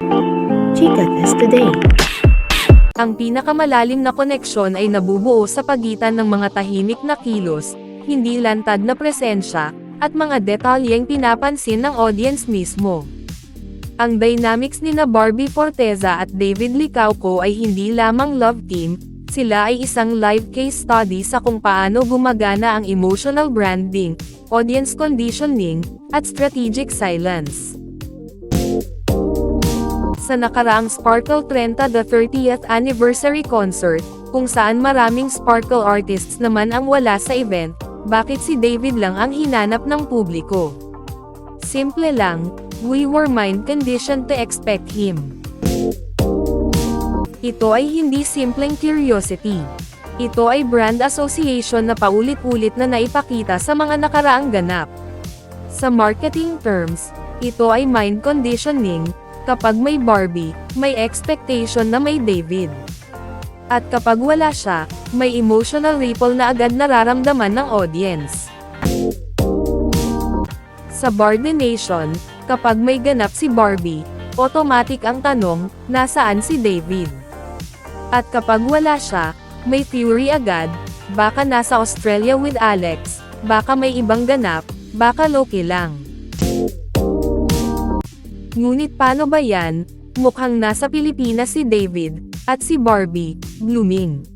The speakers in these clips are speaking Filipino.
Chika Test Today. Ang pinakamalalim na koneksyon ay nabubuo sa pagitan ng mga tahimik na kilos, hindi lantad na presensya, at mga detalyeng pinapansin ng audience mismo. Ang dynamics ni na Barbie Forteza at David Licauco ay hindi lamang love team, sila ay isang live case study sa kung paano gumagana ang emotional branding, audience conditioning, at strategic silence. Sa nakaraang Sparkle 30 the 30th anniversary concert, kung saan maraming Sparkle artists naman ang wala sa event, bakit si David lang ang hinanap ng publiko? Simple lang, we were mind conditioned to expect him. Ito ay hindi simpleng curiosity. Ito ay brand association na paulit-ulit na naipakita sa mga nakaraang ganap. Sa marketing terms, ito ay mind conditioning, kapag may Barbie, may expectation na may David. At kapag wala siya, may emotional ripple na agad nararamdaman ng audience. Sa Barbie Nation, kapag may ganap si Barbie, automatic ang tanong, nasaan si David? At kapag wala siya, may theory agad, baka nasa Australia with Alex, baka may ibang ganap, baka Loki lang. Ngunit paano ba yan? Mukhang nasa Pilipinas si David, at si Barbie, blooming.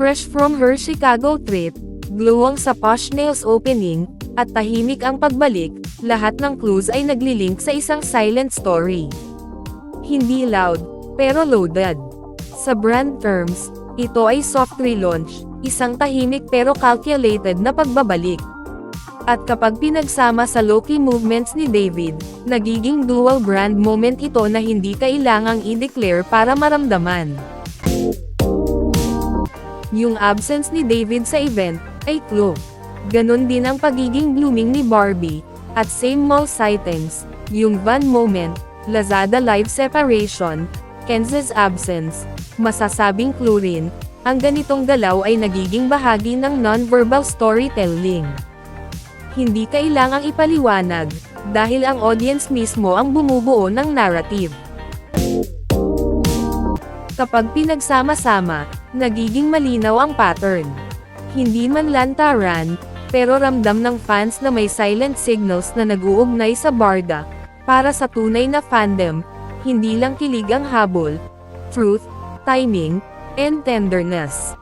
Fresh from her Chicago trip, gluwang sa Posh Nails opening, at tahimik ang pagbalik, lahat ng clues ay naglilink sa isang silent story. Hindi loud, pero loaded. Sa brand terms, ito ay soft relaunch, isang tahimik pero calculated na pagbabalik. At kapag pinagsama sa low-key movements ni David, nagiging dual brand moment ito na hindi kailangang i-declare para maramdaman. Yung absence ni David sa event, ay clue. Ganon din ang pagiging blooming ni Barbie, at same mall sightings, yung van moment, Lazada live separation, Kenz's absence, masasabing clue rin, ang ganitong galaw ay nagiging bahagi ng non-verbal storytelling. Hindi kailangang ipaliwanag, dahil ang audience mismo ang bumubuo ng narrative. Kapag pinagsama-sama, nagiging malinaw ang pattern. Hindi man lantaran, pero ramdam ng fans na may silent signals na nag-uugnay sa barda. Para sa tunay na fandom, hindi lang kilig ang habol, truth, timing, and tenderness.